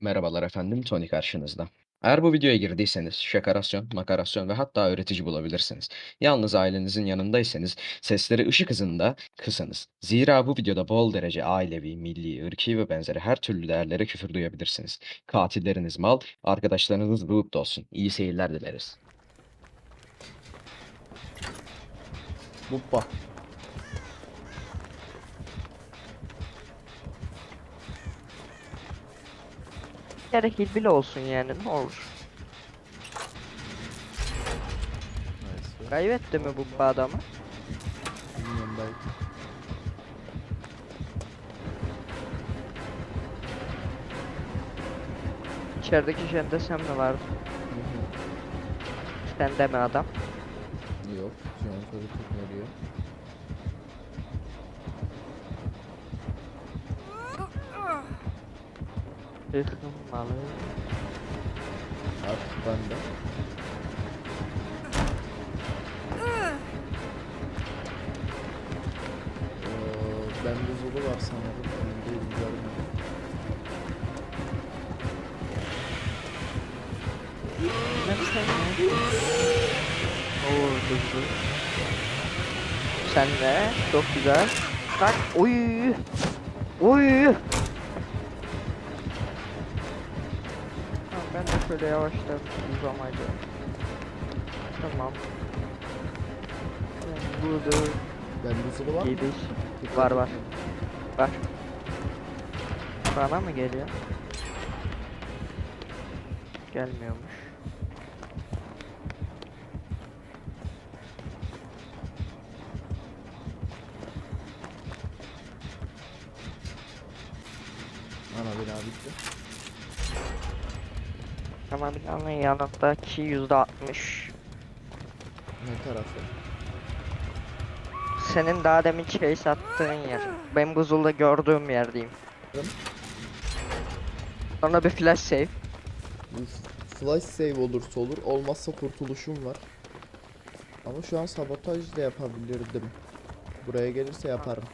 Merhabalar efendim, Tony karşınızda. Eğer bu videoya girdiyseniz şakarasyon, makarasyon ve hatta öğretici bulabilirsiniz. Yalnız ailenizin yanındaysanız sesleri ışık hızında kısınız. Zira bu videoda bol derece ailevi, milli, ırki ve benzeri her türlü değerlere küfür duyabilirsiniz. Katilleriniz mal, arkadaşlarınız ruh olsun. İyi seyirler dileriz. Buppa. Kere kill bile olsun yani ne olur. Nice. Kaybetti mi bu adamı? Bilmiyorum belki. İçerideki jende sen mi vardın? Sen de mi adam? Yok. Jeneratörü tutmuyor. Yıkılmalı. Artık bende. Ee, bende Zulu var sanırım. Emin değilim görmedim. Ya? Oo hızlı. Sen de çok güzel. Bak oy. Oy. Şöyle yavaşta uzamayla. Tamam. Ben Burada Bende Zulu var gidiş. Var var. Var. Bana mı geliyor? Gelmiyormuş. Ana bina bitti. Ama binanın yanındaki yüzde altmış. Ne tarafı? Senin daha demin şey sattığın yer. Benim Google'da gördüğüm yer diyeyim. Hı. Sonra bir flash save. Flash save olursa olur. Olmazsa kurtuluşum var. Ama şu an sabotaj da yapabilirdim. Buraya gelirse yaparım.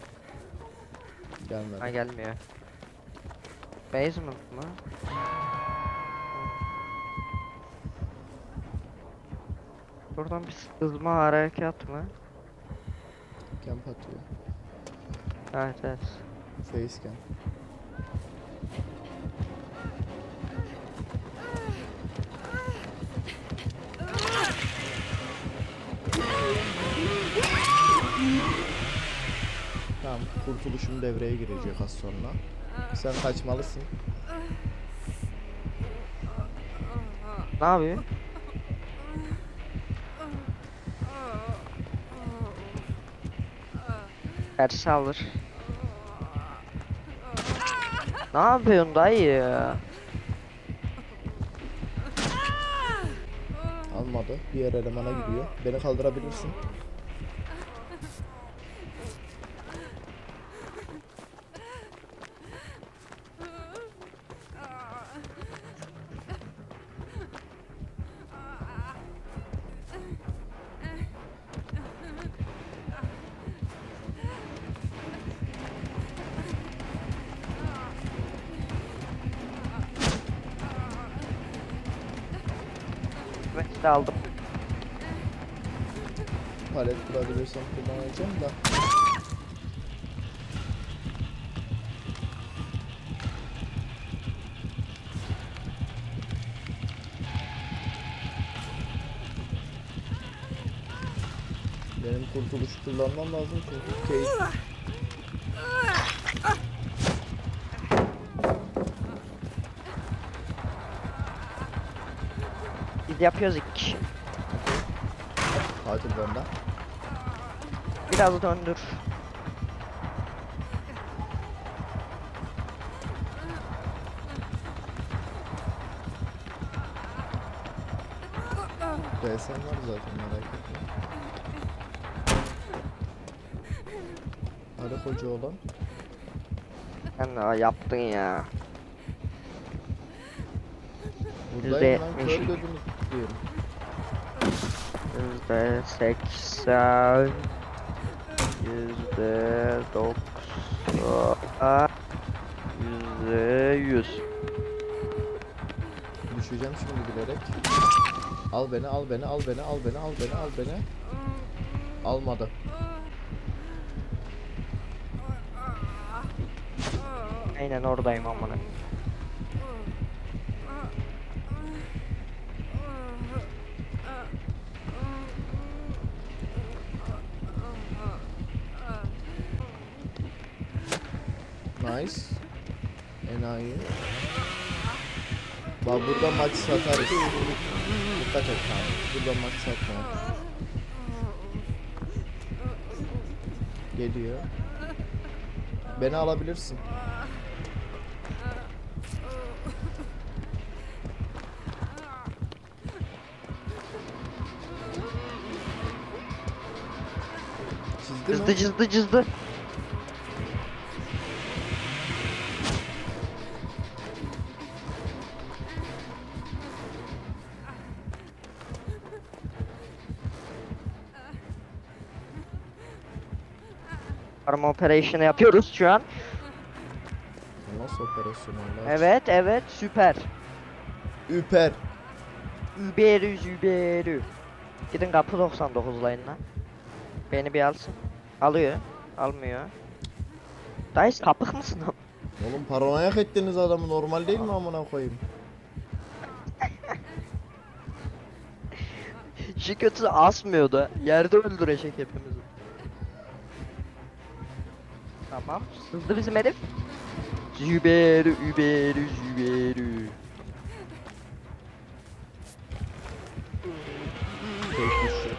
Gelmedi. Ha gelmiyor. Basement mı? Buradan bir sızma harekat mı? Camp atıyor. Evet evet. Facecam. Tamam, kurtuluşum devreye girecek az sonra. Sen kaçmalısın. Ne yapıyor? Tersi alır. Ne yapıyorsun dayı? Almadı. Diğer elemana gidiyor. Beni kaldırabilirsin. Evet de aldım. Palet kurabilirsem kullanacağım da. Benim kurtuluş kullanmam lazım çünkü Kate Biz yapıyoruz iki kişi. katil benden. Biraz döndür. DSM var zaten merak etme. Hadi koca olan. Sen de yaptın ya. Buradayım lan kör diyorum. Yüzde seksen. Yüzde doksan. Yüzde yüz. Düşeceğim şimdi bilerek. Al beni, al beni, al beni, al beni, al beni, al beni. Almadı. Aynen oradayım amına. Nice. Enayi. Bak burada maç satarız. Dikkat et abi. Burada maç satma. Geliyor. Beni alabilirsin. Çizdi? Cızdı cızdı cızdı. Arma operation'ı yapıyoruz şu an. Nasıl operasyon Allah Evet evet süper. Üper. Überü überü. Gidin kapı 99 line'ına. Beni bir alsın. Alıyor. Almıyor. Dayı sapık mısın? Oğlum paranoyak ettiniz adamı normal değil mi amına koyayım? Şu kötü asmıyordu. Yerde öldürecek hepimizi. Tamam. Hızlı bizim herif. Züberü. Tek düştü.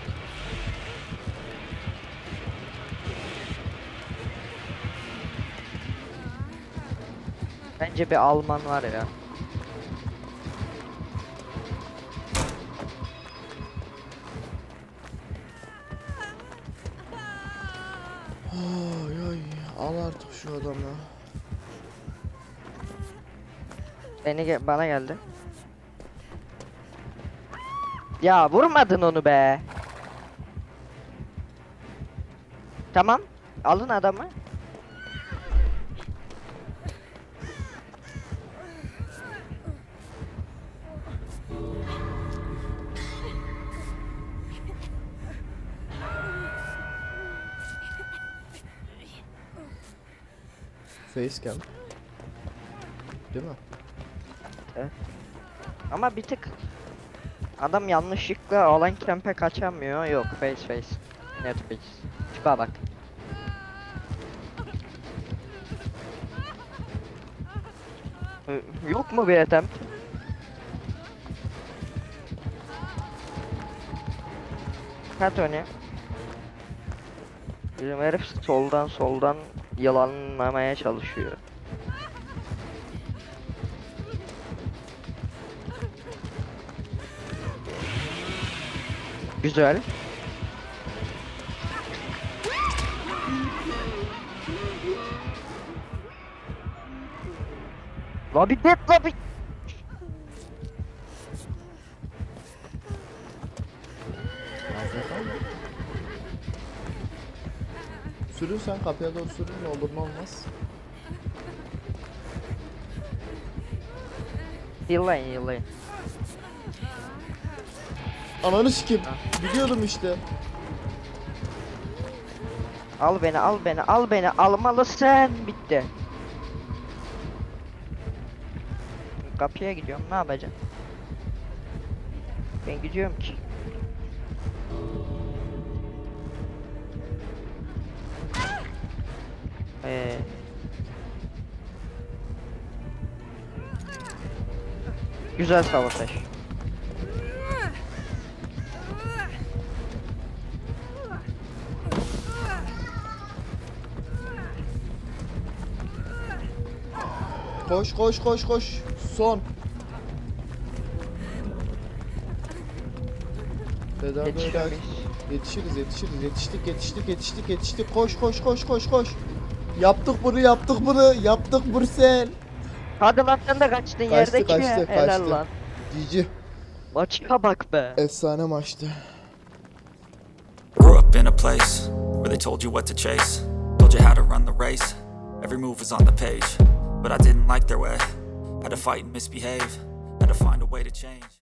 Bence bir Alman var ya. Artık şu adamı. Beni ge- bana geldi. Ya vurmadın onu be. Tamam. Alın adamı. Facecam. Değil mi? Ama bir tık adam yanlışlıkla alan kempe kaçamıyor. Yok face face. Net face. Tipa bak. Ee, Yok mu bir attempt? Ha Tony. Bizim herif soldan soldan yalanlamaya çalışıyor. Güzel. Bir git Sürün sen kapıya doğru sürün ne olur ne olmaz. Yıllayın yıllayın. Ananı sikeyim. Biliyordum işte. Al beni al beni al beni almalısın bitti. Kapıya gidiyorum ne yapacağım? Ben gidiyorum ki. Ee. Güzel savaş. Koş koş koş koş. Son. Yetişiriz yetişiriz yetiştik yetiştik yetiştik yetiştik koş koş koş koş koş. Yaptık bunu yaptık bunu yaptık Bursel. Hadi lan sen de kaçtın Kaçtı, yerdeki kaçtı, ya. Helal kaçtı. lan. Cici. Maça bak be. Efsane maçtı. Grew up in a place where they told you what to chase, told you how to run the race. Every move was on the page, but I didn't like their way. Had to fight and misbehave, had to find a way to change.